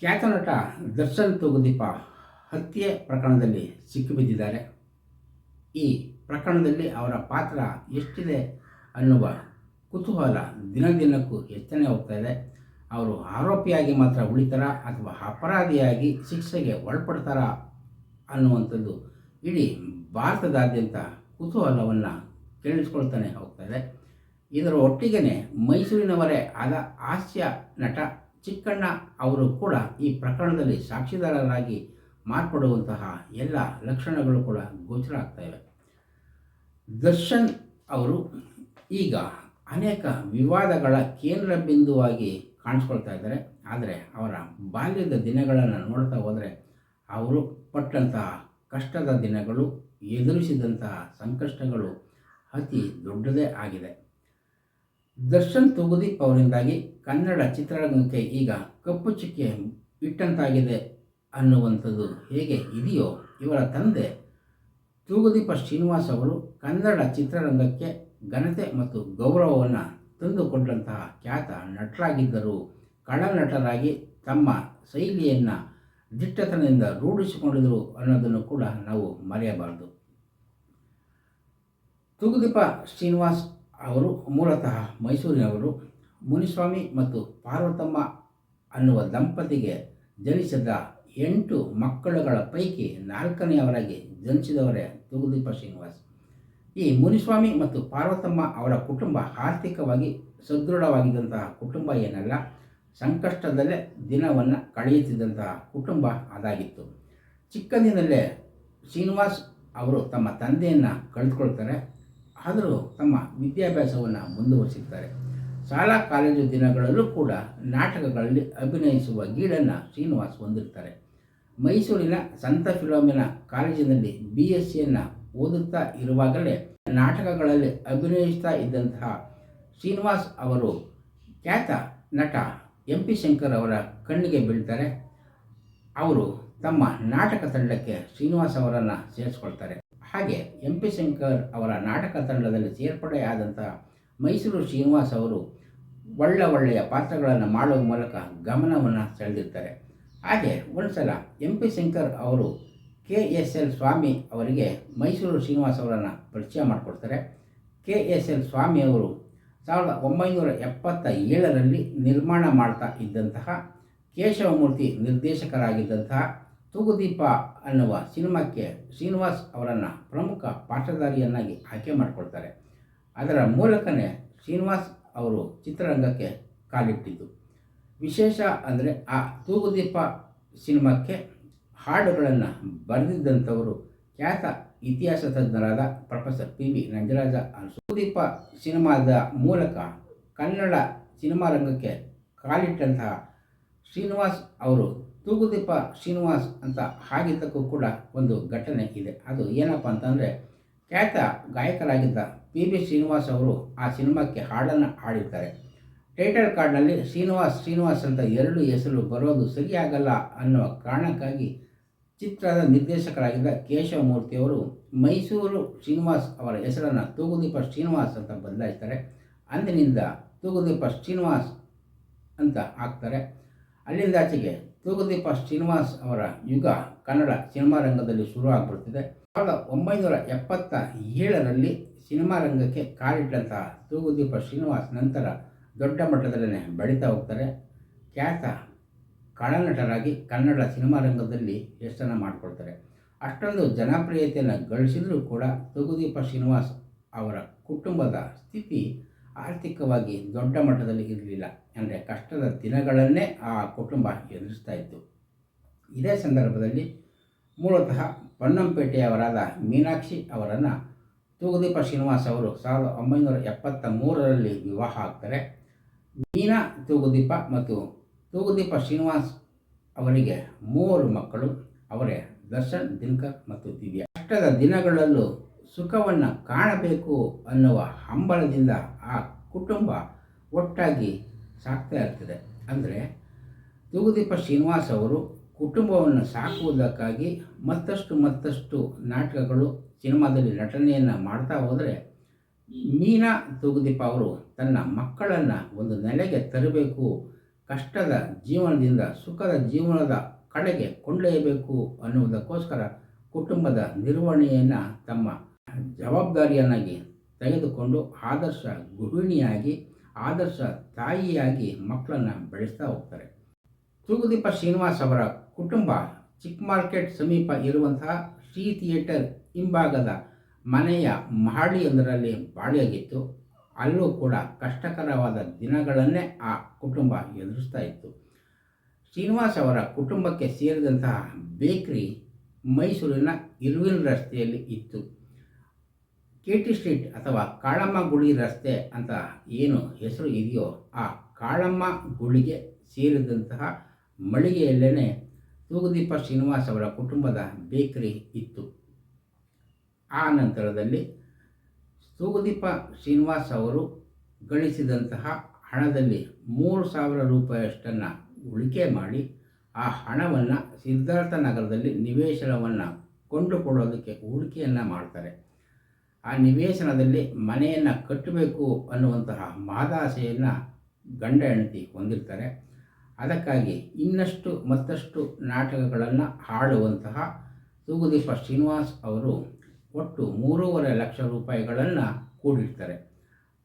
ಖ್ಯಾತ ನಟ ದರ್ಶನ್ ತೂಗುದೀಪ ಹತ್ಯೆ ಪ್ರಕರಣದಲ್ಲಿ ಸಿಕ್ಕಿಬಿದ್ದಿದ್ದಾರೆ. ಈ ಪ್ರಕರಣದಲ್ಲಿ ಅವರ ಪಾತ್ರ ಎಷ್ಟಿದೆ ಅನ್ನುವ ಕುತೂಹಲ ದಿನ ದಿನಕ್ಕೂ ಹೆಚ್ಚನೆ ಹೋಗ್ತಾ ಇದೆ. ಅವರು ಆರೋಪಿಯಾಗಿ ಮಾತ್ರ ಉಳಿತಾರ ಅಥವಾ ಅಪರಾಧಿಯಾಗಿ ಶಿಕ್ಷೆಗೆ ಒಳಪಡ್ತಾರ ಅನ್ನುವಂಥದ್ದು ಇಡೀ ಭಾರತದಾದ್ಯಂತ ಕುತೂಹಲವನ್ನು ಕೇಳಿಸ್ಕೊಳ್ತಾನೆ ಹೋಗ್ತಾ ಇದೆ. ಇದರ ಒಟ್ಟಿಗೆ ಮೈಸೂರಿನವರೇ ಆದ ಹಾಸ್ಯ ನಟ ಚಿಕ್ಕಣ್ಣ ಅವರು ಕೂಡ ಈ ಪ್ರಕರಣದಲ್ಲಿ ಸಾಕ್ಷಿದಾರರಾಗಿ ಮಾರ್ಪಡುವಂತಹ ಎಲ್ಲ ಲಕ್ಷಣಗಳು ಕೂಡ ಗೋಚರ ಆಗ್ತಾಯಿವೆ ದರ್ಶನ್ ಅವರು ಈಗ ಅನೇಕ ವಿವಾದಗಳ ಕೇಂದ್ರ ಬಿಂದುವಾಗಿ ಕಾಣಿಸ್ಕೊಳ್ತಾ ಇದ್ದಾರೆ. ಆದರೆ ಅವರ ಬಾಲ್ಯದ ದಿನಗಳನ್ನು ನೋಡ್ತಾ ಹೋದರೆ ಅವರು ಪಟ್ಟಂತಹ ಕಷ್ಟದ ದಿನಗಳು, ಎದುರಿಸಿದಂತಹ ಸಂಕಷ್ಟಗಳು ಅತಿ ದೊಡ್ಡದೇ ಆಗಿದೆ. ದರ್ಶನ್ ತುಗುದೀಪ್ ಅವರಿಂದಾಗಿ ಕನ್ನಡ ಚಿತ್ರರಂಗಕ್ಕೆ ಈಗ ಕಪ್ಪು ಚುಕ್ಕೆ ಇಟ್ಟಂತಾಗಿದೆ ಅನ್ನುವಂಥದ್ದು ಹೇಗೆ ಇದೆಯೋ ಇವರ ತಂದೆ ತೂಗುದೀಪ ಶ್ರೀನಿವಾಸ್ ಅವರು ಕನ್ನಡ ಚಿತ್ರರಂಗಕ್ಕೆ ಘನತೆ ಮತ್ತು ಗೌರವವನ್ನು ತಂದುಕೊಂಡಂತಹ ಖ್ಯಾತ ನಟರಾಗಿದ್ದರು ಕಳನಟರಾಗಿ ತಮ್ಮ ಶೈಲಿಯನ್ನು ದಿಟ್ಟತನದಿಂದ ರೂಢಿಸಿಕೊಂಡಿದ್ದರು ಅನ್ನೋದನ್ನು ಕೂಡ ನಾವು ಮರೆಯಬಾರದು. ತೂಗುದೀಪ ಶ್ರೀನಿವಾಸ್ ಅವರು ಮೂಲತಃ ಮೈಸೂರಿನವರು. ಮುನಿಸ್ವಾಮಿ ಮತ್ತು ಪಾರ್ವತಮ್ಮ ಅನ್ನುವ ದಂಪತಿಗೆ ಜನಿಸಿದ ಎಂಟು ಮಕ್ಕಳುಗಳ ಪೈಕಿ ನಾಲ್ಕನೆಯವರಾಗಿ ಜನಿಸಿದವರೇ ತೂಗುದೀಪ ಶ್ರೀನಿವಾಸ್. ಈ ಮುನಿಸ್ವಾಮಿ ಮತ್ತು ಪಾರ್ವತಮ್ಮ ಅವರ ಕುಟುಂಬ ಆರ್ಥಿಕವಾಗಿ ಸದೃಢವಾಗಿದ್ದಂತಹ ಕುಟುಂಬ ಏನಲ್ಲ, ಸಂಕಷ್ಟದಲ್ಲೇ ದಿನವನ್ನು ಕಳೆಯುತ್ತಿದ್ದಂತಹ ಕುಟುಂಬ ಅದಾಗಿತ್ತು. ಚಿಕ್ಕಂದಿನಲ್ಲೇ ಶ್ರೀನಿವಾಸ್ ಅವರು ತಮ್ಮ ತಂದೆಯನ್ನು ಕಳೆದುಕೊಳ್ತಾರೆ, ಆದರೂ ತಮ್ಮ ವಿದ್ಯಾಭ್ಯಾಸವನ್ನು ಮುಂದುವರಿಸಿದ್ದಾರೆ ಶಾಲಾ ಕಾಲೇಜು ದಿನಗಳಲ್ಲೂ ಕೂಡ ನಾಟಕಗಳಲ್ಲಿ ಅಭಿನಯಿಸುವ ಗೀಳನ್ನು ಶ್ರೀನಿವಾಸ್ ಹೊಂದಿರ್ತಾರೆ. ಮೈಸೂರಿನ ಸಂತ ಫಿಲೋಮಿನ ಕಾಲೇಜಿನಲ್ಲಿ ಬಿ ಎಸ್ ಸಿಯನ್ನು ಓದುತ್ತಾ ಇರುವಾಗಲೇ ನಾಟಕಗಳಲ್ಲಿ ಅಭಿನಯಿಸ್ತಾ ಇದ್ದಂತಹ ಶ್ರೀನಿವಾಸ್ ಅವರು ಖ್ಯಾತ ನಟ ಎಂ ಪಿ ಶಂಕರ್ ಅವರ ಕಣ್ಣಿಗೆ ಬೀಳ್ತಾರೆ. ಅವರು ತಮ್ಮ ನಾಟಕ ತಂಡಕ್ಕೆ ಶ್ರೀನಿವಾಸ್ ಅವರನ್ನು ಸೇರಿಸ್ಕೊಳ್ತಾರೆ. ಹಾಗೆ ಎಂ ಪಿ ಶಂಕರ್ ಅವರ ನಾಟಕ ತಂಡದಲ್ಲಿ ಸೇರ್ಪಡೆಯಾದಂತಹ ಮೈಸೂರು ಶ್ರೀನಿವಾಸ್ ಅವರು ಒಳ್ಳೆ ಒಳ್ಳೆಯ ಪಾತ್ರಗಳನ್ನು ಮಾಡುವ ಮೂಲಕ ಗಮನವನ್ನು ಸೆಳೆದಿರ್ತಾರೆ. ಹಾಗೆ ಒಂದು ಸಲ ಎಂ ಪಿ ಶಂಕರ್ ಅವರು ಕೆ ಎಸ್ ಎಲ್ ಸ್ವಾಮಿ ಅವರಿಗೆ ಮೈಸೂರು ಶ್ರೀನಿವಾಸ್ ಅವರನ್ನು ಪರಿಚಯ ಮಾಡಿಕೊಡ್ತಾರೆ. ಕೆ ಎಸ್ ಎಲ್ ಸ್ವಾಮಿ ಅವರು ಸಾವಿರದ ಒಂಬೈನೂರ ಎಪ್ಪತ್ತ ಏಳರಲ್ಲಿ ನಿರ್ಮಾಣ ಮಾಡ್ತಾ ಇದ್ದಂತಹ ಕೇಶವಮೂರ್ತಿ ನಿರ್ದೇಶಕರಾಗಿದ್ದಂತಹ ತೂಗುದೀಪ ಅನ್ನುವ ಸಿನಿಮಾಕ್ಕೆ ಶ್ರೀನಿವಾಸ್ ಅವರನ್ನು ಪ್ರಮುಖ ಪಾತ್ರಧಾರಿಯನ್ನಾಗಿ ಆಯ್ಕೆ ಮಾಡಿಕೊಳ್ತಾರೆ ಅದರ ಮೂಲಕನೇ ಶ್ರೀನಿವಾಸ್ ಅವರು ಚಿತ್ರರಂಗಕ್ಕೆ ಕಾಲಿಟ್ಟಿದ್ದು. ವಿಶೇಷ ಅಂದರೆ ಆ ತೂಗುದೀಪ ಸಿನಿಮಾಕ್ಕೆ ಹಾಡುಗಳನ್ನು ಬರೆದಿದ್ದಂಥವರು ಖ್ಯಾತ ಇತಿಹಾಸ ತಜ್ಞರಾದ professor P V Nanjaraja Thoogudeepa ಸಿನಿಮಾದ ಮೂಲಕ ಕನ್ನಡ ಸಿನಿಮಾ ರಂಗಕ್ಕೆ ಕಾಲಿಟ್ಟಂತಹ ಶ್ರೀನಿವಾಸ್ ಅವರು ತೂಗುದೀಪ ಶ್ರೀನಿವಾಸ್ ಅಂತ ಹಾಗಿದ್ದಕ್ಕೂ ಕೂಡ ಒಂದು ಘಟನೆ ಇದೆ. ಅದು ಏನಪ್ಪ ಅಂತಂದರೆ ಖ್ಯಾತ ಗಾಯಕರಾಗಿದ್ದ ಪಿ ಬಿ ಶ್ರೀನಿವಾಸ್ ಅವರು ಆ ಸಿನಿಮಾಕ್ಕೆ ಹಾಡನ್ನು ಹಾಡಿರ್ತಾರೆ. ಟೈಟಲ್ ಕಾರ್ಡ್ನಲ್ಲಿ ಶ್ರೀನಿವಾಸ್ ಶ್ರೀನಿವಾಸ್ ಅಂತ ಎರಡು ಹೆಸರು ಬರೋದು ಸರಿಯಾಗಲ್ಲ ಅನ್ನೋ ಕಾರಣಕ್ಕಾಗಿ ಚಿತ್ರದ ನಿರ್ದೇಶಕರಾಗಿದ್ದ ಕೇಶವಮೂರ್ತಿಯವರು ಮೈಸೂರು ಶ್ರೀನಿವಾಸ್ ಅವರ ಹೆಸರನ್ನು ತೂಗುದೀಪ ಶ್ರೀನಿವಾಸ್ ಅಂತ ಬದಲಾಯಿಸ್ತಾರೆ. ಅಂದಿನಿಂದ ತೂಗುದೀಪ ಶ್ರೀನಿವಾಸ್ ಅಂತ ಹಾಕ್ತಾರೆ. ಅಲ್ಲಿಂದಾಚೆಗೆ ತೂಗುದೀಪ ಶ್ರೀನಿವಾಸ್ ಅವರ ಯುಗ ಕನ್ನಡ ಸಿನಿಮಾ ರಂಗದಲ್ಲಿ ಶುರು ಆಗಿಬಿಡ್ತಿದೆ ಸಾವಿರದ ಒಂಬೈನೂರ ಎಪ್ಪತ್ತ ಏಳರಲ್ಲಿ ಸಿನಿಮಾ ರಂಗಕ್ಕೆ ಕಾಲಿಟ್ಟಂತಹ ತೂಗುದೀಪ ಶ್ರೀನಿವಾಸ್ ನಂತರ ದೊಡ್ಡ ಮಟ್ಟದಲ್ಲೇ ಬೆಳೀತಾ ಹೋಗ್ತಾರೆ. ಖ್ಯಾತ ಕಳನಟರಾಗಿ ಕನ್ನಡ ಸಿನಿಮಾ ರಂಗದಲ್ಲಿ ಹೆಸರನ್ನು ಮಾಡಿಕೊಳ್ತಾರೆ. ಅಷ್ಟೊಂದು ಜನಪ್ರಿಯತೆಯನ್ನು ಗಳಿಸಿದರೂ ಕೂಡ ತೂಗುದೀಪ ಶ್ರೀನಿವಾಸ್ ಅವರ ಕುಟುಂಬದ ಸ್ಥಿತಿ ಆರ್ಥಿಕವಾಗಿ ದೊಡ್ಡ ಮಟ್ಟದಲ್ಲಿ ಇರಲಿಲ್ಲ. ಅಂದರೆ ಕಷ್ಟದ ದಿನಗಳನ್ನೇ ಆ ಕುಟುಂಬ ಎದುರಿಸ್ತಾ ಇತ್ತು. ಇದೇ ಸಂದರ್ಭದಲ್ಲಿ ಮೂಲತಃ ಪೊನ್ನಂಪೇಟೆಯವರಾದ ಮೀನಾಕ್ಷಿ ಅವರನ್ನು ತೂಗುದೀಪ ಶ್ರೀನಿವಾಸ್ ಅವರು ಸಾವಿರದ ಒಂಬೈನೂರ ಎಪ್ಪತ್ತ ಮೂರರಲ್ಲಿ ವಿವಾಹ ಆಗ್ತಾರೆ. ಮೀನಾ ತೂಗುದೀಪ ಮತ್ತು ತೂಗುದೀಪ ಶ್ರೀನಿವಾಸ್ ಅವರಿಗೆ ಮೂವರು ಮಕ್ಕಳು, ಅವರೇ ದರ್ಶನ್, ದಿನಕರ್ ಮತ್ತು ದಿವ್ಯ. ಕಷ್ಟದ ದಿನಗಳಲ್ಲೂ ಸುಖವನ್ನು ಕಾಣಬೇಕು ಅನ್ನುವ ಹಂಬಲದಿಂದ ಆ ಕುಟುಂಬ ಒಟ್ಟಾಗಿ ಸಾಕ್ತಾ ಇರ್ತದೆ. ಅಂದರೆ ತೂಗುದೀಪ ಶ್ರೀನಿವಾಸ್ ಅವರು ಕುಟುಂಬವನ್ನು ಸಾಕುವುದಕ್ಕಾಗಿ ಮತ್ತಷ್ಟು ಮತ್ತಷ್ಟು ನಾಟಕಗಳು, ಸಿನಿಮಾದಲ್ಲಿ ನಟನೆಯನ್ನು ಮಾಡ್ತಾ ಹೋದರೆ ಮೀನಾ ತೂಗುದೀಪ ಅವರು ತನ್ನ ಮಕ್ಕಳನ್ನು ಒಂದು ನೆಲೆಗೆ ತರಬೇಕು, ಕಷ್ಟದ ಜೀವನದಿಂದ ಸುಖದ ಜೀವನದ ಕಡೆಗೆ ಕೊಂಡೊಯ್ಯಬೇಕು ಅನ್ನುವುದಕ್ಕೋಸ್ಕರ ಕುಟುಂಬದ ನಿರ್ವಹಣೆಯನ್ನು ತಮ್ಮ ಜವಾಬ್ದಾರಿಯನ್ನಾಗಿ ತೆಗೆದುಕೊಂಡು ಆದರ್ಶ ಗೃಹಿಣಿಯಾಗಿ, ಆದರ್ಶ ತಾಯಿಯಾಗಿ ಮಕ್ಕಳನ್ನು ಬೆಳೆಸ್ತಾ ಹೋಗ್ತಾರೆ. ತೂಗುದೀಪ ಶ್ರೀನಿವಾಸ್ ಅವರ ಕುಟುಂಬ ಚಿಕ್ಕ ಮಾರ್ಕೆಟ್ ಸಮೀಪ ಇರುವಂತಹ ಶ್ರೀ ಥಿಯೇಟರ್ ಹಿಂಭಾಗದ ಮನೆಯ ಮಹಡಿಯೊಂದರಲ್ಲಿ ಬಾಳಿಯಾಗಿತ್ತು ಅಲ್ಲೂ ಕೂಡ ಕಷ್ಟಕರವಾದ ದಿನಗಳನ್ನೇ ಆ ಕುಟುಂಬ ಎದುರಿಸ್ತಾ ಇತ್ತು. ಶ್ರೀನಿವಾಸ್ ಅವರ ಕುಟುಂಬಕ್ಕೆ ಸೇರಿದಂತಹ ಬೇಕ್ರಿ ಮೈಸೂರಿನ ಇರ್ವಿಲ್ ರಸ್ತೆಯಲ್ಲಿ ಇತ್ತು. ಕೆ ಟಿ ಸ್ಟ್ರೀಟ್ ಅಥವಾ ಕಾಳಮ್ಮ ಗುಳಿ ರಸ್ತೆ ಅಂತ ಏನು ಹೆಸರು ಇದೆಯೋ ಆ ಕಾಳಮ್ಮ ಗುಳಿಗೆ ಸೇರಿದಂತಹ ಮಳಿಗೆಯಲ್ಲೇ ತೂಗುದೀಪ ಶ್ರೀನಿವಾಸ್ ಅವರ ಕುಟುಂಬದ ಬೇಕರಿ ಇತ್ತು. ಆ ನಂತರದಲ್ಲಿ ತೂಗುದೀಪ ಶ್ರೀನಿವಾಸ್ ಅವರು ಗಳಿಸಿದಂತಹ ಹಣದಲ್ಲಿ ಮೂರು ಸಾವಿರ ರೂಪಾಯಿಯಷ್ಟನ್ನು ಉಳಿಕೆ ಮಾಡಿ ಆ ಹಣವನ್ನು ಸಿದ್ಧಾರ್ಥ ನಗರದಲ್ಲಿ ನಿವೇಶನವನ್ನು ಕೊಂಡುಕೊಳ್ಳೋದಕ್ಕೆ ಹೂಡಿಕೆಯನ್ನು ಮಾಡ್ತಾರೆ. ಆ ನಿವೇಶನದಲ್ಲಿ ಮನೆಯನ್ನು ಕಟ್ಟಬೇಕು ಅನ್ನುವಂತಹ ಮಾದಾಸೆಯನ್ನು ಗಂಡ ಹೆಂಡತಿ ಹೊಂದಿರ್ತಾರೆ. ಅದಕ್ಕಾಗಿ ಇನ್ನಷ್ಟು ಮತ್ತಷ್ಟು ನಾಟಕಗಳನ್ನು ಹಾಡುವಂತಹ ತೂಗುದೀಪ ಶ್ರೀನಿವಾಸ್ ಅವರು ಒಟ್ಟು ಮೂರುವರೆ ಲಕ್ಷ ರೂಪಾಯಿಗಳನ್ನು ಕೂಡಿರ್ತಾರೆ.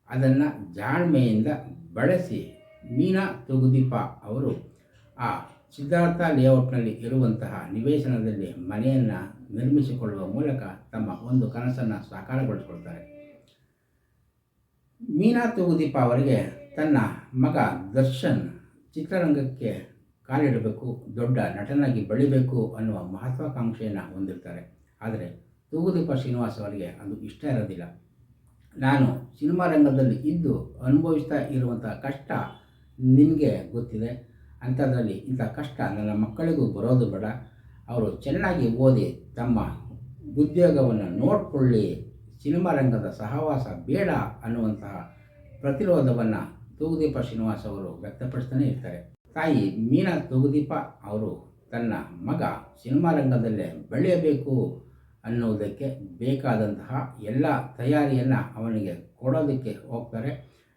ಅದನ್ನು ಜಾಣ್ಮೆಯಿಂದ ಬಳಸಿ ಮೀನಾ ತೂಗುದೀಪ ಅವರು ಆ ಸಿದ್ಧಾರ್ಥ ಲೇಔಟ್ನಲ್ಲಿ ಇರುವಂತಹ ನಿವೇಶನದಲ್ಲಿ ಮನೆಯನ್ನು ನಿರ್ಮಿಸಿಕೊಳ್ಳುವ ಮೂಲಕ ತಮ್ಮ ಒಂದು ಕನಸನ್ನು ಸಾಕಾರಗೊಳಿಸಿಕೊಳ್ತಾರೆ. ಮೀನಾ ತೂಗುದೀಪ ಅವರಿಗೆ ತನ್ನ ಮಗ ದರ್ಶನ್ ಚಿತ್ರರಂಗಕ್ಕೆ ಕಾಲಿಡಬೇಕು, ದೊಡ್ಡ ನಟನಾಗಿ ಬೆಳಿಬೇಕು ಅನ್ನುವ ಮಹತ್ವಾಕಾಂಕ್ಷೆಯನ್ನು ಹೊಂದಿರ್ತಾರೆ. ಆದರೆ ತೂಗುದೀಪ ಶ್ರೀನಿವಾಸ್ ಅವರಿಗೆ ಅದು ಇಷ್ಟ ಇರೋದಿಲ್ಲ. ನಾನು ಸಿನಿಮಾ ರಂಗದಲ್ಲಿ ಇದ್ದು ಅನುಭವಿಸ್ತಾ ಇರುವಂಥ ಕಷ್ಟ ನಿನಗೆ ಗೊತ್ತಿದೆ? ಅಂಥದ್ರಲ್ಲಿ ಇಂಥ ಕಷ್ಟ ನನ್ನ ಮಕ್ಕಳಿಗೂ ಬರೋದು ಬೇಡ. ಅವರು ಚೆನ್ನಾಗಿ ಓದಿ ತಮ್ಮ ಉದ್ಯೋಗವನ್ನು ನೋಡಿಕೊಳ್ಳಿ. ಸಿನಿಮಾ ರಂಗದ ಸಹವಾಸ ಬೇಡ ಅನ್ನುವಂತಹ ಪ್ರತಿರೋಧವನ್ನು ತೂಗುದೀಪ ಶ್ರೀನಿವಾಸ್ ಅವರು ವ್ಯಕ್ತಪಡಿಸ್ತಾನೆ ಇರ್ತಾರೆ. ತಾಯಿ ಮೀನಾ ತೂಗುದೀಪ ಅವರು ತನ್ನ ಮಗ ಸಿನಿಮಾ ರಂಗದಲ್ಲೇ ಬೆಳೆಯಬೇಕು ಅನ್ನುವುದಕ್ಕೆ ಬೇಕಾದಂತಹ ಎಲ್ಲ ತಯಾರಿಯನ್ನು ಅವನಿಗೆ ಕೊಡೋದಕ್ಕೆ ಹೋಗ್ತಾರೆ.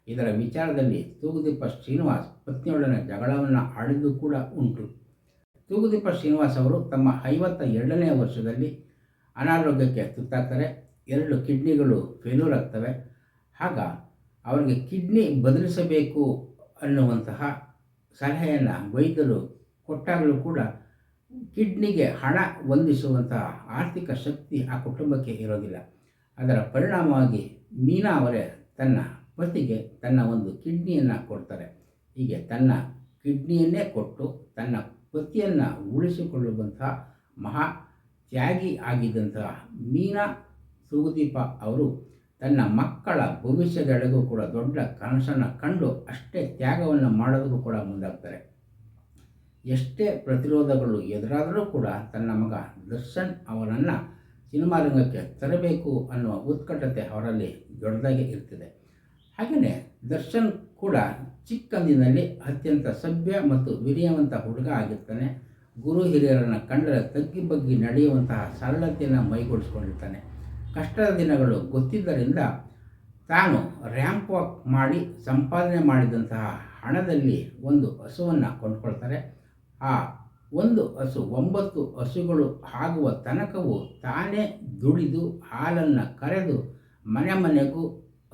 ಇದರ ವಿಚಾರದಲ್ಲಿ ತೂಗುದೀಪ ಶ್ರೀನಿವಾಸ್ ಪತ್ನಿಯೊಡನೆ ಜಗಳವನ್ನು ಆಡಿದ್ದು ಕೂಡ ಉಂಟು. ತೂಗುದೀಪ ಶ್ರೀನಿವಾಸ್ ಅವರು ತಮ್ಮ ಐವತ್ತ ಎರಡನೇ ವರ್ಷದಲ್ಲಿ ಅನಾರೋಗ್ಯಕ್ಕೆ ತುತ್ತಾಗ್ತಾರೆ. ಎರಡು ಕಿಡ್ನಿಗಳು ಫೇಲ್ಯೂರ್ ಆಗ್ತವೆ ಆಗ ಅವರಿಗೆ ಕಿಡ್ನಿ ಬದಲಿಸಬೇಕು ಅನ್ನುವಂತಹ ಸಲಹೆಯನ್ನು ವೈದ್ಯರು ಕೊಟ್ಟಾಗಲೂ ಕೂಡ ಕಿಡ್ನಿಗೆ ಹಣ ಹೊಂದಿಸುವಂತಹ ಆರ್ಥಿಕ ಶಕ್ತಿ ಆ ಕುಟುಂಬಕ್ಕೆ ಇರೋದಿಲ್ಲ. ಅದರ ಪರಿಣಾಮವಾಗಿ ಮೀನಾ ಅವರೇ ತನ್ನ ಪತಿಗೆ ತನ್ನ ಒಂದು ಕಿಡ್ನಿಯನ್ನು ಕೊಡ್ತಾರೆ. ಹೀಗೆ ತನ್ನ ಕಿಡ್ನಿಯನ್ನೇ ಕೊಟ್ಟು ತನ್ನ ಪತಿಯನ್ನು ಉಳಿಸಿಕೊಳ್ಳುವಂತಹ ಮಹಾ ತ್ಯಾಗಿ ಆಗಿದ್ದಂತಹ ಮೀನಾ ಸುಗುದೀಪ ಅವರು ತನ್ನ ಮಕ್ಕಳ ಭವಿಷ್ಯದೆಡೆಗೂ ಕೂಡ ದೊಡ್ಡ ಕನಸನ್ನು ಕಂಡು ಅಷ್ಟೇ ತ್ಯಾಗವನ್ನು ಮಾಡೋದಕ್ಕೂ ಕೂಡ ಮುಂದಾಗ್ತಾರೆ. ಎಷ್ಟೇ ಪ್ರತಿರೋಧಗಳು ಎದುರಾದರೂ ಕೂಡ ತನ್ನ ಮಗ ದರ್ಶನ್ ಅವರನ್ನು ಸಿನಿಮಾ ರಂಗಕ್ಕೆ ತರಬೇಕು ಅನ್ನುವ ಉತ್ಕಟತೆ ಅವರಲ್ಲಿ ದೊಡ್ಡದಾಗಿ ಇರ್ತದೆ. ಹಾಗೆಯೇ ದರ್ಶನ್ ಕೂಡ ಚಿಕ್ಕಂದಿನಲ್ಲಿ ಅತ್ಯಂತ ಸಭ್ಯ ಮತ್ತು ವಿನಯವಂತ ಹುಡುಗ ಆಗಿರ್ತಾನೆ. ಗುರು ಹಿರಿಯರನ್ನು ಕಂಡರೆ ತಗ್ಗಿ ಬಗ್ಗಿ ನಡೆಯುವಂತಹ ಸರಳತೆಯನ್ನು ಮೈಗೂಡಿಸ್ಕೊಂಡಿರ್ತಾನೆ. ಕಷ್ಟದ ದಿನಗಳು ಗೊತ್ತಿದ್ದರಿಂದ ತಾನು ರ್ಯಾಂಪ್ ವಾಕ್ ಮಾಡಿ ಸಂಪಾದನೆ ಮಾಡಿದಂತಹ ಹಣದಲ್ಲಿ ಒಂದು ಹಸುವನ್ನು ಕೊಂಡ್ಕೊಳ್ತಾರೆ. ಆ ಒಂದು ಹಸು ಒಂಬತ್ತು ಹಸುಗಳು ಆಗುವ ತನಕವು ತಾನೇ ದುಡಿದು ಹಾಲನ್ನು ಕರೆದು ಮನೆ ಮನೆಗೂ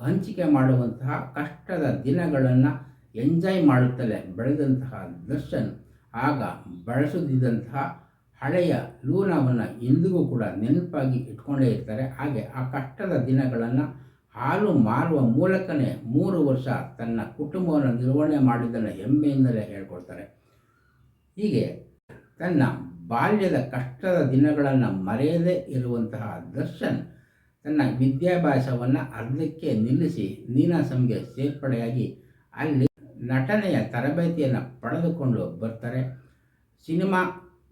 ಹಂಚಿಕೆ ಮಾಡುವಂತಹ ಕಷ್ಟದ ದಿನಗಳನ್ನು ಎಂಜಾಯ್ ಮಾಡುತ್ತಲೇ ಬೆಳೆದಂತಹ ದರ್ಶನ್ ಆಗ ಬಳಸುತ್ತಿದ್ದಂತಹ ಹಳೆಯ ಲೂನವನ್ನು ಇಂದಿಗೂ ಕೂಡ ನೆನಪಾಗಿ ಇಟ್ಕೊಂಡೇ ಇರ್ತಾರೆ. ಹಾಗೆ ಆ ಕಷ್ಟದ ದಿನಗಳನ್ನು ಹಾಲು ಮಾರುವ ಮೂಲಕನೇ ಮೂರು ವರ್ಷ ತನ್ನ ಕುಟುಂಬವನ್ನು ನಿರ್ವಹಣೆ ಮಾಡಿದ್ದನ್ನು ಹೆಮ್ಮೆಯಿಂದಲೇ ಹೇಳ್ಕೊಳ್ತಾರೆ. ಹೀಗೆ ತನ್ನ ಬಾಲ್ಯದ ಕಷ್ಟದ ದಿನಗಳನ್ನು ಮರೆಯದೇ ಇರುವಂತಹ ದರ್ಶನ್ ತನ್ನ ವಿದ್ಯಾಭ್ಯಾಸವನ್ನು ಅರ್ಧಕ್ಕೆ ನಿಲ್ಲಿಸಿ ನೀನಾಸಂಗೆ ಸೇರ್ಪಡೆಯಾಗಿ ಅಲ್ಲಿ ನಟನೆಯ ತರಬೇತಿಯನ್ನು ಪಡೆದುಕೊಂಡು ಬರ್ತಾರೆ. ಸಿನಿಮಾ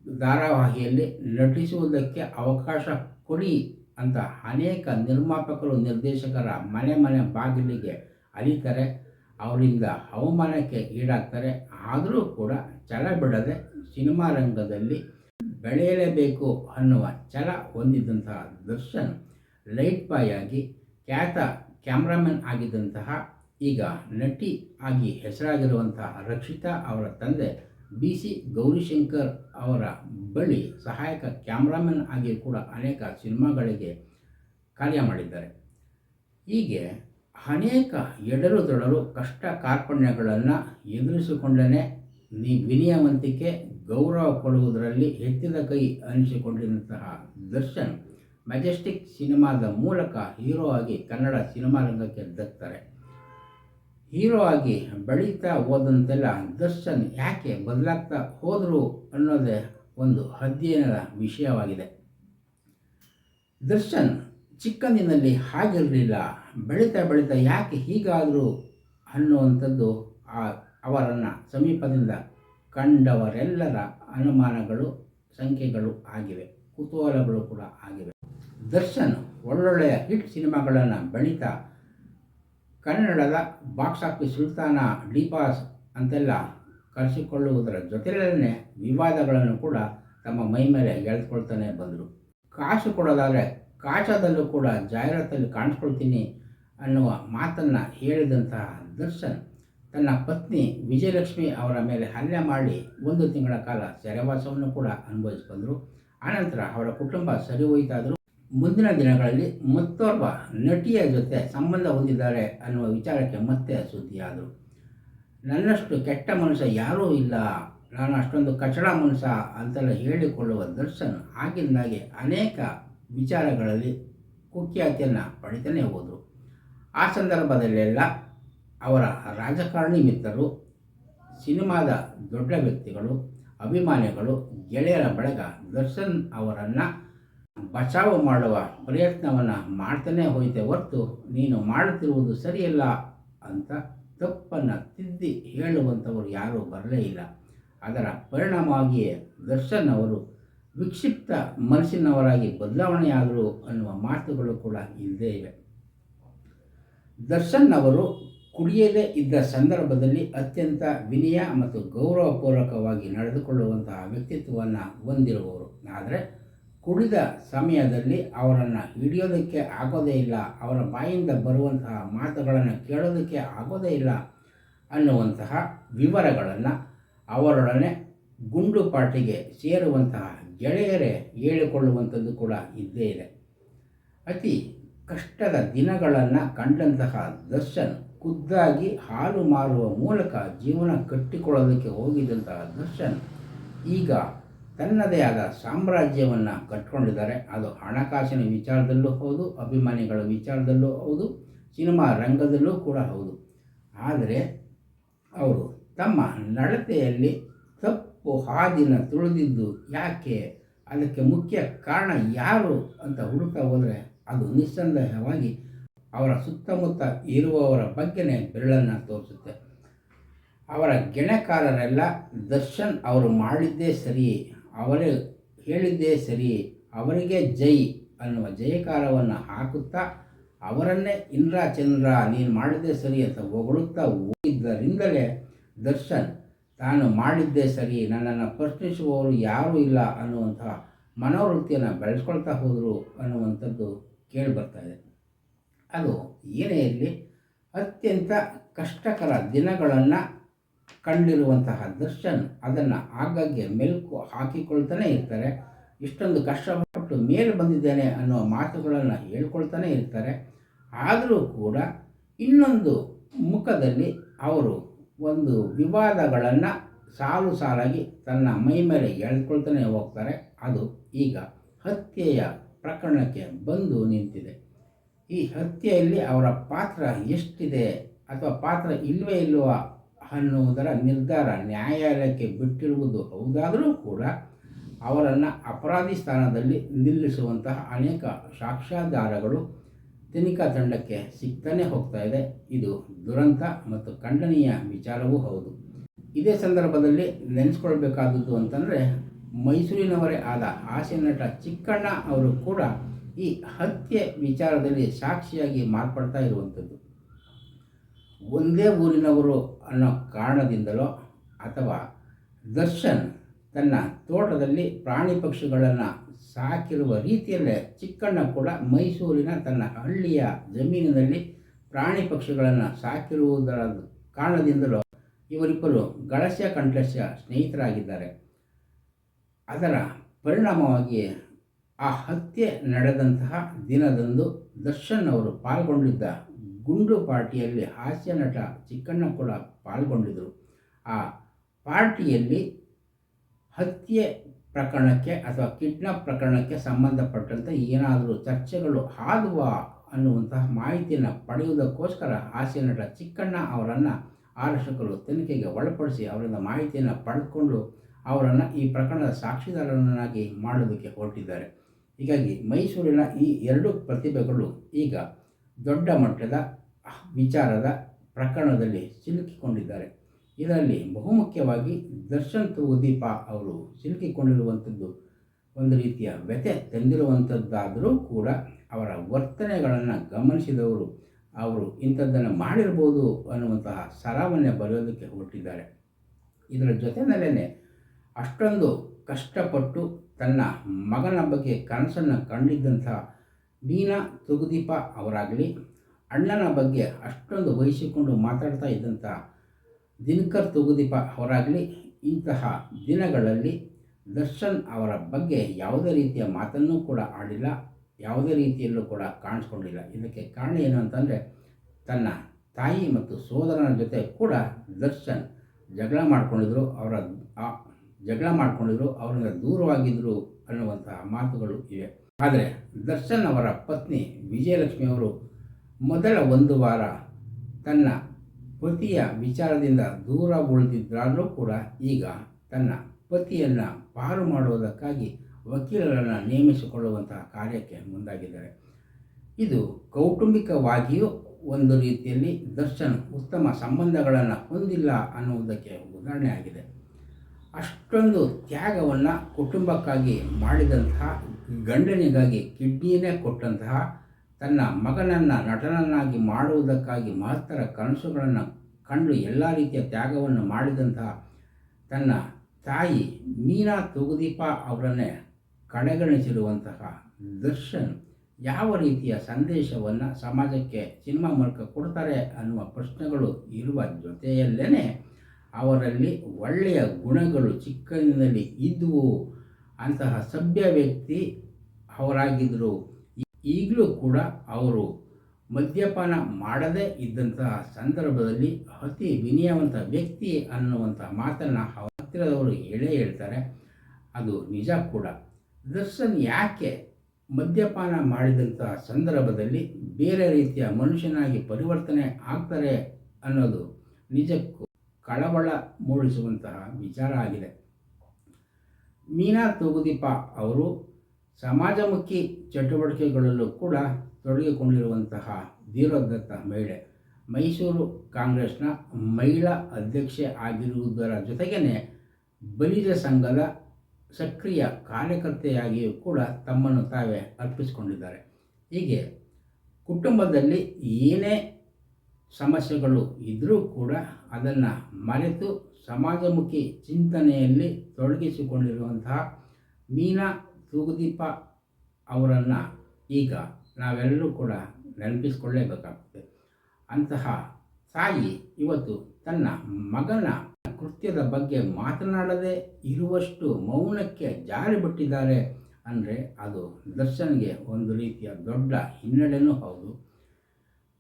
ಧಾರಾವಾಹಿಯಲ್ಲಿ ನಟಿಸುವುದಕ್ಕೆ ಅವಕಾಶ ಕೊಡಿ ಅಂತ ಅನೇಕ ನಿರ್ಮಾಪಕರು, ನಿರ್ದೇಶಕರ ಮನೆ ಮನೆ ಬಾಗಿಲಿಗೆ ಅಲಿತಾರೆ ಅವರಿಂದ ಅವಮಾನಕ್ಕೆ ಈಡಾಗ್ತಾರೆ. ಆದರೂ ಕೂಡ ಛಲ ಬಿಡದೆ ಸಿನಿಮಾ ರಂಗದಲ್ಲಿ ಬೆಳೆಯಲೇಬೇಕು ಅನ್ನುವ ಛಲ ಹೊಂದಿದ್ದಂತಹ ದರ್ಶನ್ ಲೈಟ್ ಬಾಯ್ ಆಗಿ ಖ್ಯಾತ ಕ್ಯಾಮ್ರಾಮನ್ ಆಗಿದ್ದಂತಹ ಈಗ ನಟಿ ಆಗಿ ಹೆಸರಾಗಿರುವಂತಹ ರಕ್ಷಿತಾ ಅವರ ತಂದೆ ಬಿ ಸಿ ಗೌರಿಶಂಕರ್ ಅವರ ಬಳಿ ಸಹಾಯಕ ಕ್ಯಾಮ್ರಾಮನ್ ಆಗಿ ಕೂಡ ಅನೇಕ ಸಿನಿಮಾಗಳಿಗೆ ಕಾರ್ಯ ಮಾಡಿದ್ದಾರೆ. ಹೀಗೆ ಅನೇಕ ಎಡರು ದೊಡರು ಕಷ್ಟ ಕಾರ್ಪಣ್ಯಗಳನ್ನು ಎದುರಿಸಿಕೊಂಡನೆ ನಿ ವಿನಯವಂತಿಕೆ ಗೌರವ ಕೊಡುವುದರಲ್ಲಿ ಎತ್ತಿದ ಕೈ ಅನಿಸಿಕೊಂಡಿರುವಂತಹ ದರ್ಶನ್, ಮೆಜೆಸ್ಟಿಕ್ ಸಿನಿಮಾದ ಮೂಲಕ ಹೀರೋ ಆಗಿ ಕನ್ನಡ ಸಿನಿಮಾ ರಂಗಕ್ಕೆ ದಕ್ತಾರೆ. ಹೀರೋ ಆಗಿ ಬೆಳೀತಾ ಹೋದಂತೆಲ್ಲ ದರ್ಶನ್ ಯಾಕೆ ಬದಲಾಗ್ತಾ ಹೋದರು ಅನ್ನೋದೇ ಒಂದು ಅಧ್ಯಯನದ ವಿಷಯವಾಗಿದೆ. ದರ್ಶನ್ ಚಿಕ್ಕಂದಿನಲ್ಲಿ ಹಾಗಿರಲಿಲ್ಲ, ಬೆಳೀತಾ ಬೆಳೀತಾ ಯಾಕೆ ಹೀಗಾದರು ಅನ್ನುವಂಥದ್ದು ಆ ಅವರನ್ನು ಸಮೀಪದಿಂದ ಕಂಡವರೆಲ್ಲರ ಅನುಮಾನಗಳು, ಸಂಖ್ಯೆಗಳು ಆಗಿವೆ, ಕುತೂಹಲಗಳು ಕೂಡ ಆಗಿವೆ. ದರ್ಶನ್ ಒಳ್ಳೊಳ್ಳೆಯ ಹಿಟ್ ಸಿನಿಮಾಗಳನ್ನು ಬೆಳೀತಾ ಕನ್ನಡದ ಬಾಕ್ಸ್ ಆಫೀಸ್ ಸುಲ್ತಾನ ಡಿಪಾಸ್ ಅಂತೆಲ್ಲ ಕರೆಸಿಕೊಳ್ಳುವುದರ ಜೊತೆಯಲ್ಲೇ ವಿವಾದಗಳನ್ನು ಕೂಡ ತಮ್ಮ ಮೈ ಮೇಲೆ ಎಳೆದುಕೊಳ್ತಾನೆ ಬಂದರು. ಕಾಸು ಕೊಡೋದಾದರೆ ಕಾಚದಲ್ಲೂ ಕೂಡ ಜಾಹೀರಾತಲ್ಲಿ ಕಾಣಿಸ್ಕೊಳ್ತೀನಿ ಅನ್ನುವ ಮಾತನ್ನು ಹೇಳಿದಂತಹ ದರ್ಶನ್ ತನ್ನ ಪತ್ನಿ ವಿಜಯಲಕ್ಷ್ಮಿ ಅವರ ಮೇಲೆ ಹಲ್ಲೆ ಮಾಡಿ ಒಂದು ತಿಂಗಳ ಕಾಲ ಸೆರೆವಾಸವನ್ನು ಕೂಡ ಅನುಭವಿಸಿ ಬಂದರು. ಆನಂತರ ಅವರ ಕುಟುಂಬ ಸರಿ ಹೋಯ್ತಾದರೂ ಮುಂದಿನ ದಿನಗಳಲ್ಲಿ ಮತ್ತೊಬ್ಬ ನಟಿಯ ಜೊತೆ ಸಂಬಂಧ ಹೊಂದಿದ್ದಾರೆ ಅನ್ನುವ ವಿಚಾರಕ್ಕೆ ಮತ್ತೆ ಸುದ್ದಿಯಾದರು ನನ್ನಷ್ಟು ಕೆಟ್ಟ ಮನುಷ್ಯ ಯಾರೂ ಇಲ್ಲ. ನಾನು ಅಷ್ಟೊಂದು ಕಚಡ ಮನುಷ್ಯ ಅಂತೆಲ್ಲ ಹೇಳಿಕೊಳ್ಳುವ ದರ್ಶನ್ ಆಗಿಂದಾಗೆ ಅನೇಕ ವಿಚಾರಗಳಲ್ಲಿ ಕುಖ್ಯಾತಿಯನ್ನು ಪಡಿತಾನೆ ಹೋದರು. ಆ ಸಂದರ್ಭದಲ್ಲೆಲ್ಲ ಅವರ ರಾಜಕಾರಣಿ ಮಿತ್ರರು, ಸಿನಿಮಾದ ದೊಡ್ಡ ವ್ಯಕ್ತಿಗಳು, ಅಭಿಮಾನಿಗಳು ಗೆಳೆಯರ ಬಳಗ ದರ್ಶನ್ ಅವರನ್ನು ಬಚಾವು ಮಾಡುವ ಪ್ರಯತ್ನವನ್ನು ಮಾಡ್ತಾನೆ ಹೋಯ್ತೆ ಹೊರತು ನೀನು ಮಾಡುತ್ತಿರುವುದು ಸರಿಯಲ್ಲ ಅಂತ ತಪ್ಪನ್ನು ತಿದ್ದಿ ಹೇಳುವಂಥವರು ಯಾರೂ ಬರಲೇ ಇಲ್ಲ. ಅದರ ಪರಿಣಾಮವಾಗಿಯೇ ದರ್ಶನ್ ಅವರು ವಿಕ್ಷಿಪ್ತ ಮನಸ್ಸಿನವರಾಗಿ ಬದಲಾವಣೆಯಾದರು ಅನ್ನುವ ಮಾತುಗಳು ಕೂಡ ಇಲ್ಲದೇ ಇವೆ. ದರ್ಶನ್ ಅವರು ಕುಡಿಯದೇ ಇದ್ದ ಸಂದರ್ಭದಲ್ಲಿ ಅತ್ಯಂತ ವಿನಯ ಮತ್ತು ಗೌರವಪೂರ್ವಕವಾಗಿ ನಡೆದುಕೊಳ್ಳುವಂತಹ ವ್ಯಕ್ತಿತ್ವವನ್ನು ಹೊಂದಿರುವವರು. ಆದರೆ ಕುಡಿದ ಸಮಯದಲ್ಲಿ ಅವರನ್ನು ಹಿಡಿಯೋದಕ್ಕೆ ಆಗೋದೇ ಇಲ್ಲ ಅವರ ಬಾಯಿಂದ ಬರುವಂತಹ ಮಾತುಗಳನ್ನು ಕೇಳೋದಕ್ಕೆ ಆಗೋದೇ ಇಲ್ಲ ಅನ್ನುವಂತಹ ವಿವರಗಳನ್ನು ಅವರೊಡನೆ ಗುಂಡು ಪಾಟಿಗೆ ಸೇರುವಂತಹ ಗೆಳೆಯರೇ ಹೇಳಿಕೊಳ್ಳುವಂಥದ್ದು ಕೂಡ ಇದ್ದೇ ಇದೆ. ಅತಿ ಕಷ್ಟದ ದಿನಗಳನ್ನು ಕಂಡಂತಹ ದರ್ಶನ್ ಖುದ್ದಾಗಿ ಹಾಲು ಮಾರುವ ಮೂಲಕ ಜೀವನ ಕಟ್ಟಿಕೊಳ್ಳೋದಕ್ಕೆ ಹೋಗಿದ್ದಂತಹ ದರ್ಶನ್ ಈಗ ತನ್ನದೇ ಆದ ಸಾಮ್ರಾಜ್ಯವನ್ನು ಕಟ್ಕೊಂಡಿದ್ದಾರೆ. ಅದು ಹಣಕಾಸಿನ ವಿಚಾರದಲ್ಲೂ ಹೌದು, ಅಭಿಮಾನಿಗಳ ವಿಚಾರದಲ್ಲೂ ಹೌದು, ಸಿನಿಮಾ ರಂಗದಲ್ಲೂ ಕೂಡ ಹೌದು. ಆದರೆ ಅವರು ತಮ್ಮ ನಡತೆಯಲ್ಲಿ ತಪ್ಪು ಹಾದಿನ ತುಳಿದಿದ್ದು ಯಾಕೆ? ಅದಕ್ಕೆ ಮುಖ್ಯ ಕಾರಣ ಯಾರು ಅಂತ ಹುಡುಕ್ತಾ ಹೋದರೆ ಅದು ನಿಸ್ಸಂದೇಹವಾಗಿ ಅವರ ಸುತ್ತಮುತ್ತ ಇರುವವರ ಬಗ್ಗೆನೇ ಬೆರಳನ್ನು ತೋರಿಸುತ್ತೆ. ಅವರ ಗೆಣಕಾರರೆಲ್ಲ ದರ್ಶನ್ ಅವರು ಮಾಡಿದ್ದೇ ಸರಿ ಅವರೇ ಹೇಳಿದ್ದೇ ಸರಿ, ಅವರಿಗೆ ಜೈ ಅನ್ನುವ ಜಯಕಾರವನ್ನು ಹಾಕುತ್ತಾ, ಅವರನ್ನೇ ಇಂದ್ರ ಚಂದ್ರ ನೀನು ಮಾಡಿದ್ದೇ ಸರಿ ಅಂತ ಹೊಗಳುತ್ತಾ ಹೋಗಿದ್ದರಿಂದಲೇ ದರ್ಶನ್, ತಾನು ಮಾಡಿದ್ದೇ ಸರಿ, ನನ್ನನ್ನು ಪ್ರಶ್ನಿಸುವವರು ಯಾರೂ ಇಲ್ಲ ಅನ್ನುವಂತಹ ಮನೋವೃತ್ತಿಯನ್ನು ಬೆಳೆಸ್ಕೊಳ್ತಾ ಹೋದರು ಅನ್ನುವಂಥದ್ದು ಕೇಳಿಬರ್ತಾಯಿದೆ ಅದು ಏನೇ ಇರಲಿ, ಅತ್ಯಂತ ಕಷ್ಟಕರ ದಿನಗಳನ್ನು ಕಂಡಿರುವಂತಹ ದರ್ಶನ್ ಅದನ್ನು ಆಗಾಗ್ಗೆ ಮೆಲುಕು ಹಾಕಿಕೊಳ್ತಾನೆ ಇರ್ತಾರೆ. ಇಷ್ಟೊಂದು ಕಷ್ಟಪಟ್ಟು ಮೇಲೆ ಬಂದಿದ್ದೇನೆ ಅನ್ನೋ ಮಾತುಗಳನ್ನು ಹೇಳ್ಕೊಳ್ತಾನೆ ಇರ್ತಾರೆ. ಆದರೂ ಕೂಡ ಇನ್ನೊಂದು ಮುಖದಲ್ಲಿ ಅವರು ಒಂದು ವಿವಾದಗಳನ್ನು ಸಾಲು ಸಾಲಾಗಿ ತನ್ನ ಮೈ ಮೇಲೆ ಎಳ್ಕೊಳ್ತಾನೆ ಹೋಗ್ತಾರೆ. ಅದು ಈಗ ಹತ್ಯೆಯ ಪ್ರಕರಣಕ್ಕೆ ಬಂದು ನಿಂತಿದೆ. ಈ ಹತ್ಯೆಯಲ್ಲಿ ಅವರ ಪಾತ್ರ ಎಷ್ಟಿದೆ ಅಥವಾ ಪಾತ್ರ ಇಲ್ಲವೇ ಇಲ್ಲವಾ ಅನ್ನುವುದರ ನಿರ್ಧಾರ ನ್ಯಾಯಾಲಯಕ್ಕೆ ಬಿಟ್ಟಿರುವುದು ಹೌದಾದರೂ ಕೂಡ ಅವರನ್ನು ಅಪರಾಧಿ ಸ್ಥಾನದಲ್ಲಿ ನಿಲ್ಲಿಸುವಂತಹ ಅನೇಕ ಸಾಕ್ಷ್ಯಾಧಾರಗಳು ತನಿಖಾ ತಂಡಕ್ಕೆ ಸಿಗ್ತಾನೆ ಹೋಗ್ತಾ ಇದೆ. ಇದು ದುರಂತ ಮತ್ತು ಖಂಡನೀಯ ವಿಚಾರವೂ ಹೌದು. ಇದೇ ಸಂದರ್ಭದಲ್ಲಿ ನೆನೆಸ್ಕೊಳ್ಬೇಕಾದದ್ದು ಅಂತಂದರೆ ಮೈಸೂರಿನವರೇ ಆದ ಹಾಸ್ಯ ನಟ ಚಿಕ್ಕಣ್ಣ ಅವರು ಕೂಡ ಈ ಹತ್ಯೆ ವಿಚಾರದಲ್ಲಿ ಸಾಕ್ಷಿಯಾಗಿ ಮಾರ್ಪಡ್ತಾ ಇರುವಂಥದ್ದು. ಒಂದೇ ಊರಿನವರು ಅನ್ನೋ ಕಾರಣದಿಂದಲೋ ಅಥವಾ ದರ್ಶನ್ ತನ್ನ ತೋಟದಲ್ಲಿ ಪ್ರಾಣಿ ಪಕ್ಷಿಗಳನ್ನು ಸಾಕಿರುವ ರೀತಿಯಲ್ಲೇ ಚಿಕ್ಕಣ್ಣ ಕೂಡ ಮೈಸೂರಿನ ತನ್ನ ಹಳ್ಳಿಯ ಜಮೀನಿನಲ್ಲಿ ಪ್ರಾಣಿ ಪಕ್ಷಿಗಳನ್ನು ಸಾಕಿರುವುದರ ಕಾರಣದಿಂದಲೂ ಇವರಿಬ್ಬರು ಗಳಸ್ಯ ಕಂಠಸ್ಯ ಸ್ನೇಹಿತರಾಗಿದ್ದಾರೆ. ಅದರ ಪರಿಣಾಮವಾಗಿ ಆ ಹತ್ಯೆ ನಡೆದಂತಹ ದಿನದಂದು ದರ್ಶನ್ ಅವರು ಪಾಲ್ಗೊಂಡಿದ್ದ ಗುಂಡು ಪಾರ್ಟಿಯಲ್ಲಿ ಹಾಸ್ಯ ನಟ ಚಿಕ್ಕಣ್ಣ ಕೂಡ ಪಾಲ್ಗೊಂಡಿದ್ದರು. ಆ ಪಾರ್ಟಿಯಲ್ಲಿ ಹತ್ಯೆ ಪ್ರಕರಣಕ್ಕೆ ಅಥವಾ ಕಿಡ್ನಾಪ್ ಪ್ರಕರಣಕ್ಕೆ ಸಂಬಂಧಪಟ್ಟಂತೆ ಏನಾದರೂ ಚರ್ಚೆಗಳು ಆಗುವ ಅನ್ನುವಂತಹ ಮಾಹಿತಿಯನ್ನು ಪಡೆಯುವುದಕ್ಕೋಸ್ಕರ ಹಾಸ್ಯ ನಟ ಚಿಕ್ಕಣ್ಣ ಅವರನ್ನು ಆರಕ್ಷಕರು ತನಿಖೆಗೆ ಒಳಪಡಿಸಿ ಅವರಿಂದ ಮಾಹಿತಿಯನ್ನು ಪಡೆದುಕೊಂಡು ಅವರನ್ನು ಈ ಪ್ರಕರಣದ ಸಾಕ್ಷಿದಾರರನ್ನಾಗಿ ಮಾಡೋದಕ್ಕೆ ಹೊರಟಿದ್ದಾರೆ. ಹೀಗಾಗಿ ಮೈಸೂರಿನ ಈ ಎರಡು ಪ್ರತಿಭೆಗಳು ಈಗ ದೊಡ್ಡ ಮಟ್ಟದ ವಿಚಾರದ ಪ್ರಕರಣದಲ್ಲಿ ಸಿಲುಕಿಕೊಂಡಿದ್ದಾರೆ. ಇದರಲ್ಲಿ ಬಹುಮುಖ್ಯವಾಗಿ ದರ್ಶನ್ ತೂಗುದೀಪ ಅವರು ಸಿಲುಕಿಕೊಂಡಿರುವಂಥದ್ದು ಒಂದು ರೀತಿಯ ವ್ಯಥೆ ತಂದಿರುವಂಥದ್ದಾದರೂ ಕೂಡ ಅವರ ವರ್ತನೆಗಳನ್ನು ಗಮನಿಸಿದವರು ಅವರು ಇಂಥದ್ದನ್ನು ಮಾಡಿರ್ಬೋದು ಅನ್ನುವಂತಹ ಸರಾವನ್ನೇ ಬರೆಯೋದಕ್ಕೆ ಹೊರಟಿದ್ದಾರೆ. ಇದರ ಜೊತೆಯಲ್ಲೇ ಅಷ್ಟೊಂದು ಕಷ್ಟಪಟ್ಟು ತನ್ನ ಮಗನ ಬಗ್ಗೆ ಕನಸನ್ನು ಕಂಡಿದ್ದಂತಹ ಮೀನಾ ತುಗುದೀಪ ಅವರಾಗಲಿ ಅಣ್ಣನ ಬಗ್ಗೆ ಅಷ್ಟೊಂದು ವಹಿಸಿಕೊಂಡು ಮಾತಾಡ್ತಾ ಇದ್ದಂಥ ದಿನಕರ್ ತುಗುದೀಪ ಅವರಾಗಲಿ ಇಂತಹ ದಿನಗಳಲ್ಲಿ ದರ್ಶನ್ ಅವರ ಬಗ್ಗೆ ಯಾವುದೇ ರೀತಿಯ ಮಾತನ್ನೂ ಕೂಡ ಆಡಿಲ್ಲ, ಯಾವುದೇ ರೀತಿಯಲ್ಲೂ ಕೂಡ ಕಾಣಿಸ್ಕೊಂಡಿಲ್ಲ. ಇದಕ್ಕೆ ಕಾರಣ ಏನು ಅಂತಂದರೆ, ತನ್ನ ತಾಯಿ ಮತ್ತು ಸೋದರನ ಜೊತೆ ಕೂಡ ದರ್ಶನ್ ಜಗಳ ಮಾಡ್ಕೊಂಡಿದ್ರು, ಅವರ ಜಗಳ ಮಾಡಿಕೊಂಡಿದ್ರು, ಅವರಿಂದ ದೂರವಾಗಿದ್ದರು ಅನ್ನುವಂತಹ ಮಾತುಗಳು ಇವೆ. ಆದರೆ ದರ್ಶನ್ ಅವರ ಪತ್ನಿ ವಿಜಯಲಕ್ಷ್ಮಿ ಅವರು ಮೊದಲ ಒಂದು ವಾರ ತನ್ನ ಪತಿಯ ವಿಚಾರದಿಂದ ದೂರ ಉಳಿದಿದ್ದಾದರೂ ಕೂಡ ಈಗ ತನ್ನ ಪತಿಯನ್ನು ಪಾರು ಮಾಡುವುದಕ್ಕಾಗಿ ವಕೀಲರನ್ನು ನೇಮಿಸಿಕೊಳ್ಳುವಂತಹ ಕಾರ್ಯಕ್ಕೆ ಮುಂದಾಗಿದ್ದಾರೆ. ಇದು ಕೌಟುಂಬಿಕವಾಗಿಯೂ ಒಂದು ರೀತಿಯಲ್ಲಿ ದರ್ಶನ್ ಉತ್ತಮ ಸಂಬಂಧಗಳನ್ನು ಹೊಂದಿಲ್ಲ ಅನ್ನುವುದಕ್ಕೆ ಉದಾಹರಣೆ ಆಗಿದೆ. ಅಷ್ಟೊಂದು ತ್ಯಾಗವನ್ನು ಕುಟುಂಬಕ್ಕಾಗಿ ಮಾಡಿದಂತಹ ಗಂಡನಿಗಾಗಿ ಕಿಡ್ನಿಯೇ ಕೊಟ್ಟಂತಹ ತನ್ನ ಮಗನನ್ನು ನಟನನ್ನಾಗಿ ಮಾಡುವುದಕ್ಕಾಗಿ ಮಹತ್ತರ ಕನಸುಗಳನ್ನು ಕಂಡು ಎಲ್ಲ ರೀತಿಯ ತ್ಯಾಗವನ್ನು ಮಾಡಿದಂತಹ ತನ್ನ ತಾಯಿ ಮೀನಾ ತುಗುದೀಪ ಅವರನ್ನೇ ಕಡೆಗಣಿಸಿರುವಂತಹ ದರ್ಶನ್ ಯಾವ ರೀತಿಯ ಸಂದೇಶವನ್ನು ಸಮಾಜಕ್ಕೆ ಸಿನಿಮಾ ಮೂಲಕ ಕೊಡ್ತಾರೆ ಅನ್ನುವ ಪ್ರಶ್ನೆಗಳು ಇರುವ ಜೊತೆಯಲ್ಲೇ ಅವರಲ್ಲಿ ಒಳ್ಳೆಯ ಗುಣಗಳು ಚಿಕ್ಕಂದಿನಲ್ಲಿ ಇದ್ದವು ಅಂತಹ ಸಭ್ಯ ವ್ಯಕ್ತಿ ಅವರಾಗಿದ್ದರು. ಈಗಲೂ ಕೂಡ ಅವರು ಮದ್ಯಪಾನ ಮಾಡದೇ ಇದ್ದಂತಹ ಸಂದರ್ಭದಲ್ಲಿ ಅತಿ ವಿನಯವಂತ ವ್ಯಕ್ತಿ ಅನ್ನುವಂಥ ಮಾತನ್ನು ಹತ್ತಿರದವರು ಹೇಳೇ ಹೇಳ್ತಾರೆ. ಅದು ನಿಜ ಕೂಡ. ದರ್ಶನ್ ಯಾಕೆ ಮದ್ಯಪಾನ ಮಾಡಿದಂಥ ಸಂದರ್ಭದಲ್ಲಿ ಬೇರೆ ರೀತಿಯ ಮನುಷ್ಯನಾಗಿ ಪರಿವರ್ತನೆ ಆಗ್ತಾರೆ ಅನ್ನೋದು ನಿಜಕ್ಕೂ ಕಳವಳ ಮೂಡಿಸುವಂತಹ ವಿಚಾರ ಆಗಿದೆ. ಮೀನಾ ತೂಗುದೀಪ ಅವರು ಸಮಾಜಮುಖಿ ಚಟುವಟಿಕೆಗಳಲ್ಲೂ ಕೂಡ ತೊಡಗಿಕೊಂಡಿರುವಂತಹ ಧೀರೋದತ್ತ ಮಹಿಳೆ. ಮೈಸೂರು ಕಾಂಗ್ರೆಸ್ನ ಮಹಿಳಾ ಅಧ್ಯಕ್ಷೆ ಆಗಿರುವುದರ ಜೊತೆಗೇ ಬಲಿಜ ಸಂಘದ ಸಕ್ರಿಯ ಕಾರ್ಯಕರ್ತೆಯಾಗಿಯೂ ಕೂಡ ತಮ್ಮನ್ನು ತಾವೇ ಅರ್ಪಿಸಿಕೊಂಡಿದ್ದಾರೆ. ಹೀಗೆ ಕುಟುಂಬದಲ್ಲಿ ಏನೇ ಸಮಸ್ಯೆಗಳು ಇದ್ದರೂ ಕೂಡ ಅದನ್ನು ಮರೆತು ಸಮಾಜಮುಖಿ ಚಿಂತನೆಯಲ್ಲಿ ತೊಡಗಿಸಿಕೊಂಡಿರುವಂತಹ ಮೀನಾ ತೂಗುದೀಪ ಅವರನ್ನು ಈಗ ನಾವೆಲ್ಲರೂ ಕೂಡ ನೆನಪಿಸಿಕೊಳ್ಳೇಬೇಕಾಗ್ತದೆ. ಅಂತಹ ತಾಯಿ ಇವತ್ತು ತನ್ನ ಮಗನ ಕೃತ್ಯದ ಬಗ್ಗೆ ಮಾತನಾಡದೇ ಇರುವಷ್ಟು ಮೌನಕ್ಕೆ ಜಾರಿ ಬಿಟ್ಟಿದ್ದಾರೆ ಅಂದರೆ ಅದು ದರ್ಶನ್ಗೆ ಒಂದು ರೀತಿಯ ದೊಡ್ಡ ಹಿನ್ನಡೆನೂ ಹೌದು.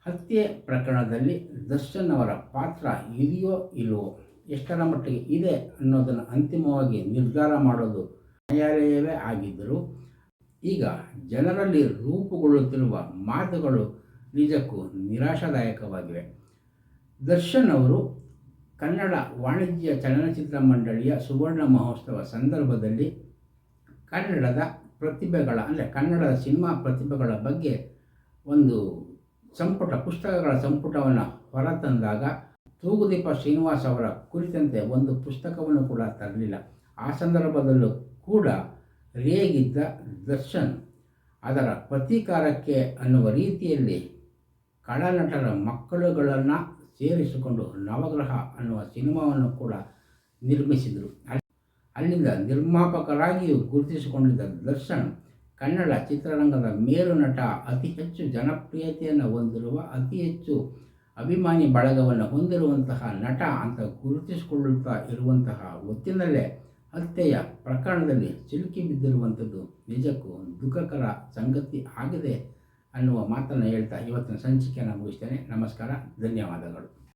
ಹತ್ಯೆ ಪ್ರಕರಣದಲ್ಲಿ ದರ್ಶನ್ ಅವರ ಪಾತ್ರ ಇದೆಯೋ ಇಲ್ಲವೋ ಎಷ್ಟರ ಮಟ್ಟಿಗೆ ಇದೆ ಅನ್ನೋದನ್ನು ಅಂತಿಮವಾಗಿ ನಿರ್ಧಾರ ಮಾಡೋದು ನ್ಯಾಯಾಲಯವೇ ಆಗಿದ್ದರು. ಈಗ ಜನರಲ್ಲಿ ರೂಪುಗೊಳ್ಳುತ್ತಿರುವ ಮಾತುಗಳು ನಿಜಕ್ಕೂ ನಿರಾಶಾದಾಯಕವಾಗಿವೆ. ದರ್ಶನ್ ಅವರು ಕನ್ನಡ ವಾಣಿಜ್ಯ ಚಲನಚಿತ್ರ ಮಂಡಳಿಯ ಸುವರ್ಣ ಮಹೋತ್ಸವ ಸಂದರ್ಭದಲ್ಲಿ ಕನ್ನಡದ ಪ್ರತಿಭೆಗಳ, ಅಂದರೆ ಕನ್ನಡದ ಸಿನಿಮಾ ಪ್ರತಿಭೆಗಳ ಬಗ್ಗೆ ಒಂದು ಸಂಪುಟ, ಪುಸ್ತಕಗಳ ಸಂಪುಟವನ್ನು ಹೊರತಂದಾಗ ತೂಗುದೀಪ ಶ್ರೀನಿವಾಸ್ ಅವರ ಕುರಿತಂತೆ ಒಂದು ಪುಸ್ತಕವನ್ನು ಕೂಡ ತರಲಿಲ್ಲ. ಆ ಸಂದರ್ಭದಲ್ಲೂ ಕೂಡ ರೇಗಿದ್ದ ದರ್ಶನ್ ಅದರ ಪ್ರತೀಕಾರಕ್ಕೆ ಅನ್ನುವ ರೀತಿಯಲ್ಲಿ ಕಳನಟರ ಮಕ್ಕಳುಗಳನ್ನು ಸೇರಿಸಿಕೊಂಡು ನವಗ್ರಹ ಅನ್ನುವ ಸಿನಿಮಾವನ್ನು ಕೂಡ ನಿರ್ಮಿಸಿದರು. ಅಲ್ಲಿಂದ ನಿರ್ಮಾಪಕರಾಗಿಯೂ ಗುರುತಿಸಿಕೊಂಡಿದ್ದ ದರ್ಶನ್ ಕನ್ನಡ ಚಿತ್ರರಂಗದ ಮೇರು ನಟ, ಅತಿ ಹೆಚ್ಚು ಜನಪ್ರಿಯತೆಯನ್ನು ಹೊಂದಿರುವ, ಅತಿ ಹೆಚ್ಚು ಅಭಿಮಾನಿ ಬಳಗವನ್ನು ಹೊಂದಿರುವಂತಹ ನಟ ಅಂತ ಗುರುತಿಸಿಕೊಳ್ಳುತ್ತಾ ಇರುವಂತಹ ಹೊತ್ತಿನಲ್ಲೇ ಹತ್ಯೆಯ ಪ್ರಕರಣದಲ್ಲಿ ಸಿಲುಕಿ ಬಿದ್ದಿರುವಂಥದ್ದು ನಿಜಕ್ಕೂ ದುಃಖಕರ ಸಂಗತಿ ಆಗಿದೆ ಅನ್ನುವ ಮಾತನ್ನು ಹೇಳ್ತಾ ಇವತ್ತಿನ ಸಂಚಿಕೆಯನ್ನು ಮುಗಿಸ್ತೇನೆ. ನಮಸ್ಕಾರ. ಧನ್ಯವಾದಗಳು.